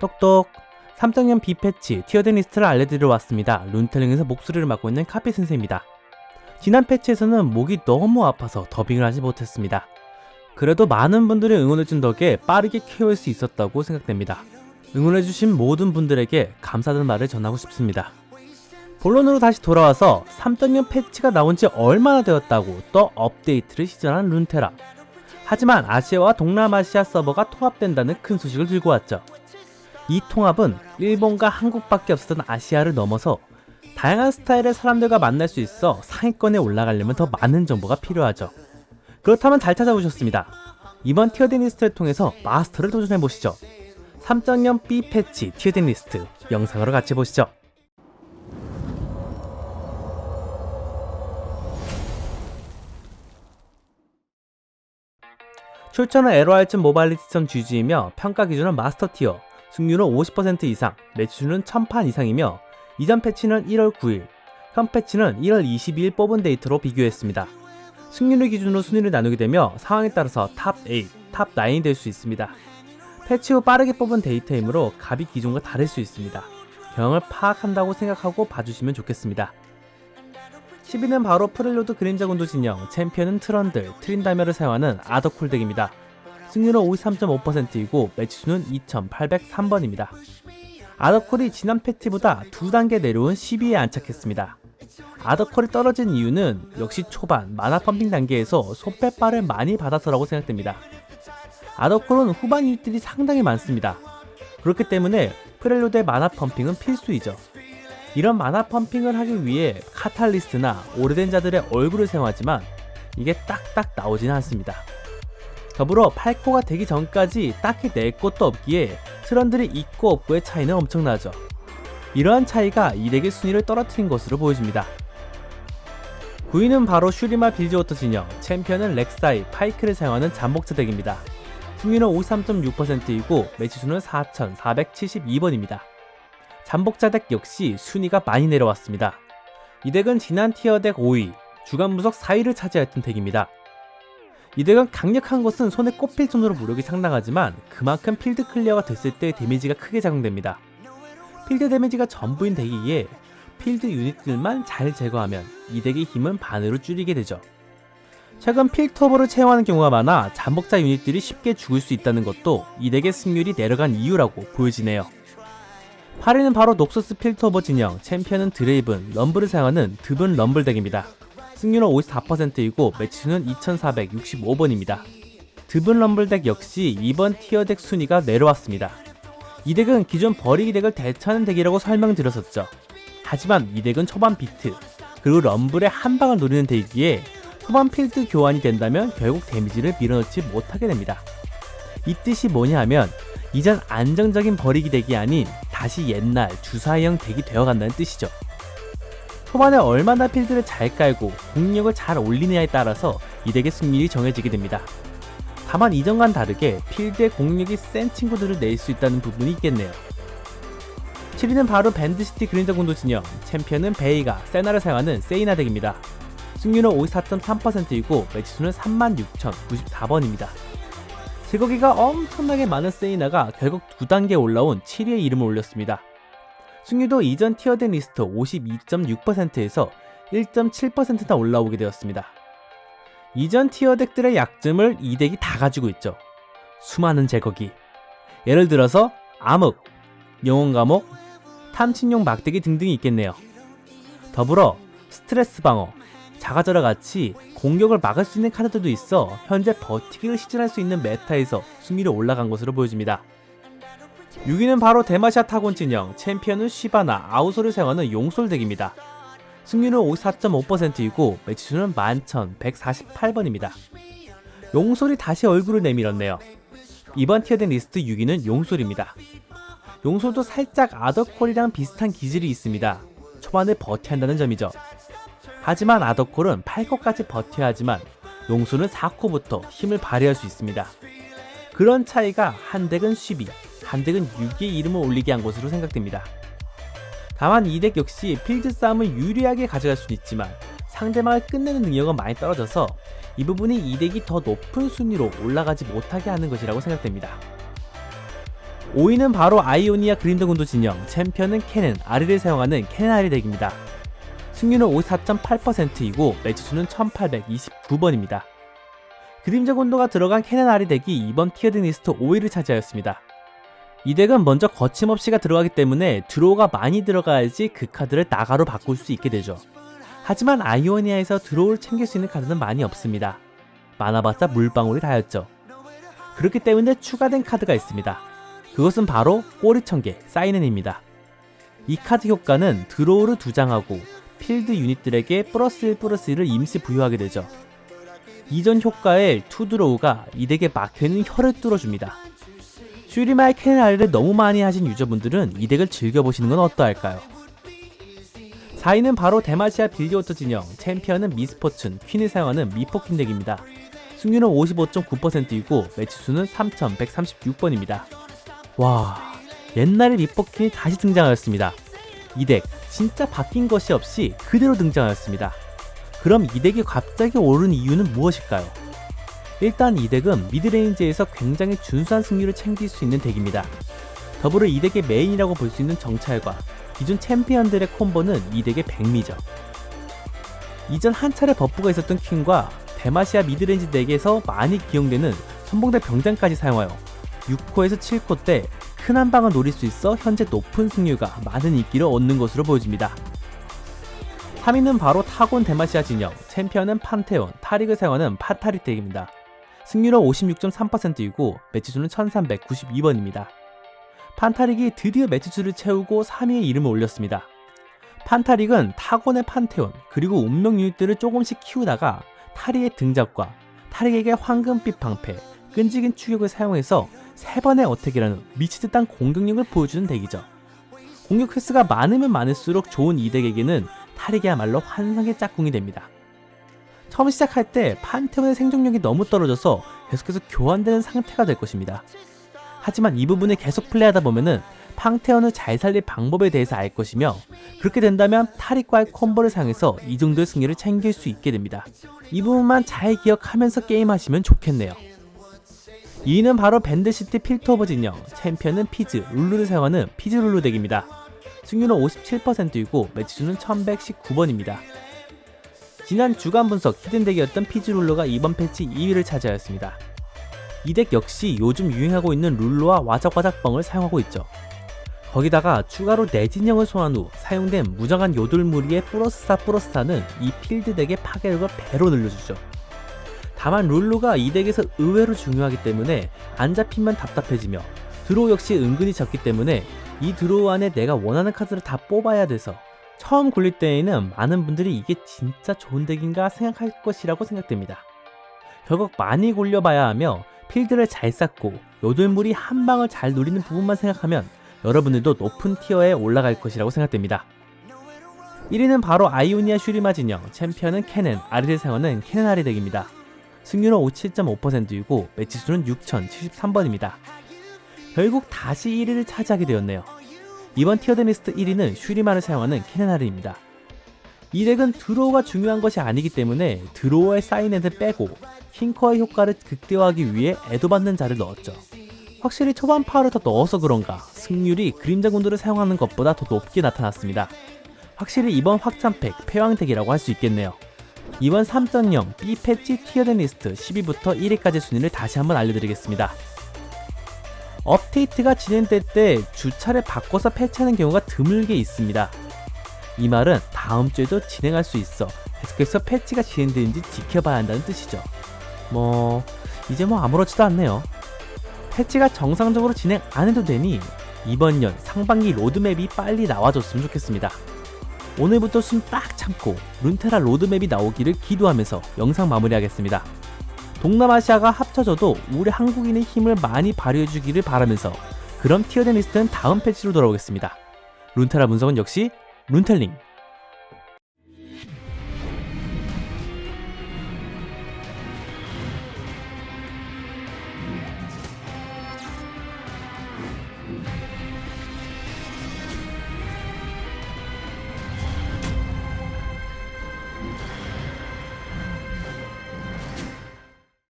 똑똑 3.0 B패치 티어된 리스트를 알려드리러 왔습니다. 룬텔링에서 목소리를 맡고 있는 카피 선생입니다. 지난 패치에서는 목이 너무 아파서 더빙을 하지 못했습니다. 그래도 많은 분들이 응원해준 덕에 빠르게 케어할 수 있었다고 생각됩니다. 응원해주신 모든 분들에게 감사하다는 말을 전하고 싶습니다. 본론으로 다시 돌아와서 3.0 패치가 나온 지 얼마나 되었다고 또 업데이트를 시전한 룬테라. 하지만 아시아와 동남아시아 서버가 통합된다는 큰 소식을 들고 왔죠. 이 통합은 일본과 한국밖에 없었던 아시아를 넘어서 다양한 스타일의 사람들과 만날 수 있어 상위권에 올라가려면 더 많은 정보가 필요하죠. 그렇다면 잘 찾아오셨습니다. 이번 티어된 리스트를 통해서 마스터를 도전해보시죠. 3.0 B 패치 티어된 리스트 영상으로 같이 보시죠. 출처는 LOR쯤 모바일리티선 GG이며 평가 기준은 마스터 티어, 승률은 50% 이상, 매출은 1000판 이상이며 이전 패치는 1월 9일, 현 패치는 1월 22일 뽑은 데이터로 비교했습니다. 승률을 기준으로 순위를 나누게 되며 상황에 따라서 탑 8, 탑 9이 될 수 있습니다. 패치 후 빠르게 뽑은 데이터이므로 갑이 기존과 다를 수 있습니다. 경험을 파악한다고 생각하고 봐주시면 좋겠습니다. 10위는 바로 프렐로드 그림자 군도 진영, 챔피언은 트런들, 트린다멸을 사용하는 아더쿨 덱입니다. 승률은 53.5%이고 매치수는 2803번입니다. 아더콜이 지난 패치보다 두 단계 내려온 10위에 안착했습니다. 아더콜이 떨어진 이유는 역시 초반 마나 펌핑 단계에서 소패빠를 많이 받아서라고 생각됩니다. 아더콜은 후반 유닛들이 상당히 많습니다. 그렇기 때문에 프렐로드의 마나 펌핑은 필수이죠. 이런 마나 펌핑을 하기 위해 카탈리스트나 오래된 자들의 얼굴을 사용하지만 이게 딱딱 나오지는 않습니다. 더불어 8코가 되기 전까지 딱히 낼 것도 없기에 트런들이 있고 없고의 차이는 엄청나죠. 이러한 차이가 이 덱의 순위를 떨어뜨린 것으로 보여집니다. 9위는 바로 슈리마 빌즈워터 진영, 챔피언은 렉사이, 파이크를 사용하는 잠복자 덱입니다. 승률은 53.6%이고 매치수는 4,472번입니다. 잠복자 덱 역시 순위가 많이 내려왔습니다. 이 덱은 지난 티어 덱 5위, 주간 무석 4위를 차지했던 덱입니다. 이 덱은 강력한 것은 손에 꼽힐 정도로 무력이 상당하지만 그만큼 필드 클리어가 됐을 때 데미지가 크게 작용됩니다. 필드 데미지가 전부인 덱이기에 필드 유닛들만 잘 제거하면 이 덱의 힘은 반으로 줄이게 되죠. 최근 필터버를 채용하는 경우가 많아 잠복자 유닛들이 쉽게 죽을 수 있다는 것도 이 덱의 승률이 내려간 이유라고 보여지네요. 8위는 바로 녹서스 필터버 진영, 챔피언은 드레이븐, 럼블을 사용하는 드분 럼블 덱입니다. 승률은 54%이고 매치수는 2465번입니다. 드분 럼블 덱 역시 이번 티어 덱 순위가 내려왔습니다. 이 덱은 기존 버리기 덱을 대처하는 덱이라고 설명드렸었죠. 하지만 이 덱은 초반 비트, 그리고 럼블의 한 방을 노리는 덱이기에 초반 필드 교환이 된다면 결국 데미지를 밀어넣지 못하게 됩니다. 이 뜻이 뭐냐 하면 이전 안정적인 버리기 덱이 아닌 다시 옛날 주사형 덱이 되어간다는 뜻이죠. 초반에 얼마나 필드를 잘 깔고 공력을 잘 올리느냐에 따라서 이 덱의 승률이 정해지게 됩니다. 다만 이전과는 다르게 필드의 공력이 센 친구들을 낼 수 있다는 부분이 있겠네요. 7위는 바로 밴드시티 그린저 군도 진영, 챔피언은 베이가 세나를 사용하는 세이나 덱입니다. 승률은 54.3%이고 매치수는 36,094번입니다. 제거기가 엄청나게 많은 세이나가 결국 두 단계 올라온 7위의 이름을 올렸습니다. 승률도 이전 티어된 리스트 52.6%에서 1.7%나 올라오게 되었습니다. 이전 티어 덱들의 약점을 이 덱이 다 가지고 있죠. 수많은 제거기. 예를 들어서 암흑, 영혼 감옥, 탐침용 막대기 등등이 있겠네요. 더불어 스트레스 방어, 자가절하 같이 공격을 막을 수 있는 카드들도 있어 현재 버티기를 시전할 수 있는 메타에서 승률이 올라간 것으로 보여집니다. 6위는 바로 대마시아 타곤 진영, 챔피언은 시바나, 아우소를 사용하는 용솔 덱입니다. 승률은 54.5%이고 매치수는 11,148번입니다. 용솔이 다시 얼굴을 내밀었네요. 이번 티어된 리스트 6위는 용솔입니다. 용솔도 살짝 아더콜이랑 비슷한 기질이 있습니다. 초반에 버텨야 한다는 점이죠. 하지만 아더콜은 8코까지 버텨야 하지만 용솔은 4코부터 힘을 발휘할 수 있습니다. 그런 차이가 한 덱은 12, 한 덱은 6의 이름을 올리게 한 것으로 생각됩니다. 다만 이 덱 역시 필드 싸움을 유리하게 가져갈 수는 있지만 상대방을 끝내는 능력은 많이 떨어져서 이 부분이 이 덱이 더 높은 순위로 올라가지 못하게 하는 것이라고 생각됩니다. 5위는 바로 아이오니아 그림자 군도 진영, 챔피언은 캐넨, 아리를 사용하는 캐넨 아리 덱입니다. 승률은 54.8%이고 매치수는 1829번입니다. 그림자 군도가 들어간 캐넨 아리 덱이 이번 티어드 리스트 5위를 차지하였습니다. 이 덱은 먼저 거침없이가 들어가기 때문에 드로우가 많이 들어가야지 그 카드를 나가로 바꿀 수 있게 되죠. 하지만 아이오니아에서 드로우를 챙길 수 있는 카드는 많이 없습니다. 많아봤자 물방울이 다였죠. 그렇기 때문에 추가된 카드가 있습니다. 그것은 바로 꼬리청개 사이넨입니다. 이 카드 효과는 드로우를 두 장하고 필드 유닛들에게 플러스 1 플러스 1을 임시 부여하게 되죠. 이전 효과의 투드로우가 이 덱에 막혀있는 혀를 뚫어줍니다. 슈리마의 캐나리를 너무 많이 하신 유저분들은 이 덱을 즐겨보시는 건 어떠할까요? 4위는 바로 데마시아 빌리오터 진영, 챔피언은 미스포춘, 퀸이 사용하는 미포킨 덱입니다. 승률은 55.9%이고 매치수는 3136번입니다. 와, 옛날의 미포킨이 다시 등장하였습니다. 이 덱 진짜 바뀐 것이 없이 그대로 등장하였습니다. 그럼 이 덱이 갑자기 오른 이유는 무엇일까요? 일단 이 덱은 미드레인지에서 굉장히 준수한 승률을 챙길 수 있는 덱입니다. 더불어 이 덱의 메인이라고 볼 수 있는 정찰과 기존 챔피언들의 콤보는 이 덱의 백미죠. 이전 한 차례 버프가 있었던 퀸과 데마시아 미드레인지 덱에서 많이 기용되는 선봉대 병장까지 사용하여 6코에서 7코 때 큰 한 방을 노릴 수 있어 현재 높은 승률과 많은 인기를 얻는 것으로 보여집니다. 3위는 바로 타곤 데마시아 진영, 챔피언은 판테온, 타릭을 사용하는 파타릭 덱입니다. 승률은 56.3%이고 매치수는 1392번입니다. 판타릭이 드디어 매치수를 채우고 3위에 이름을 올렸습니다. 판타릭은 타곤의 판테온 그리고 운명 유닛들을 조금씩 키우다가 타릭의 등장과 타릭에게 황금빛 방패, 끈질긴 추격을 사용해서 세 번의 어택이라는 미치듯한 공격력을 보여주는 덱이죠. 공격 횟수가 많으면 많을수록 좋은 이 덱에게는 타릭이야말로 환상의 짝꿍이 됩니다. 처음 시작할 때 판테온의 생존력이 너무 떨어져서 계속해서 교환되는 상태가 될 것입니다. 하지만 이 부분을 계속 플레이하다 보면은 판테온을 잘 살릴 방법에 대해서 알 것이며 그렇게 된다면 타릭과의 콤보를 사용해서 이 정도의 승리를 챙길 수 있게 됩니다. 이 부분만 잘 기억하면서 게임하시면 좋겠네요. 2위는 바로 밴드시티 필터 오브 진영, 챔피언은 피즈, 룰루를 사용하는 피즈 룰루 덱입니다. 승률은 57%이고 매치수는 1119번입니다. 지난 주간 분석 히든덱이었던 피즈 룰루가 이번 패치 2위를 차지하였습니다. 이 덱 역시 요즘 유행하고 있는 룰루와 와작와작뻥을 사용하고 있죠. 거기다가 추가로 내진형을 소환 후 사용된 무정한 요돌무리의 플러스 4 플러스 4는 이 필드 덱의 파괴력을 배로 늘려주죠. 다만 룰루가 이 덱에서 의외로 중요하기 때문에 안 잡히면 답답해지며 드로우 역시 은근히 적기 때문에 이 드로우 안에 내가 원하는 카드를 다 뽑아야 돼서 처음 굴릴 때에는 많은 분들이 이게 진짜 좋은 덱인가 생각할 것이라고 생각됩니다. 결국 많이 굴려봐야 하며 필드를 잘 쌓고 요들물이 한 방을 잘 노리는 부분만 생각하면 여러분들도 높은 티어에 올라갈 것이라고 생각됩니다. 1위는 바로 아이오니아 슈리마 진영, 챔피언은 캐넨, 사용하는 캐넨 아리 덱입니다. 승률은 57.5%이고 매치수는 6073번입니다. 결국 다시 1위를 차지하게 되었네요. 이번 티어드 리스트 1위는 슈리마를 사용하는 아리입니다. 이 덱은 드로우가 중요한 것이 아니기 때문에 드로우의 사인헤드 빼고 킹커의 효과를 극대화하기 위해 애도받는 자를 넣었죠. 확실히 초반 파워를 더 넣어서 그런가 승률이 그림자 군도를 사용하는 것보다 더 높게 나타났습니다. 확실히 이번 확장팩 패왕덱이라고 할 수 있겠네요. 이번 3.0 B 패치 티어드 리스트 10위부터 1위까지 순위를 다시 한번 알려드리겠습니다. 업데이트가 진행될 때 주차를 바꿔서 패치하는 경우가 드물게 있습니다. 이 말은 다음 주에도 진행할 수 있어 계속해서 패치가 진행되는지 지켜봐야 한다는 뜻이죠. 뭐 이제 뭐 아무렇지도 않네요. 패치가 정상적으로 진행 안 해도 되니 이번 년 상반기 로드맵이 빨리 나와줬으면 좋겠습니다. 오늘부터 숨 딱 참고 룬테라 로드맵이 나오기를 기도하면서 영상 마무리하겠습니다. 동남아시아가 합쳐져도 우리 한국인의 힘을 많이 발휘해주기를 바라면서 그럼 티어드 리스트는 다음 패치로 돌아오겠습니다. 룬테라 분석은 역시 룬텔링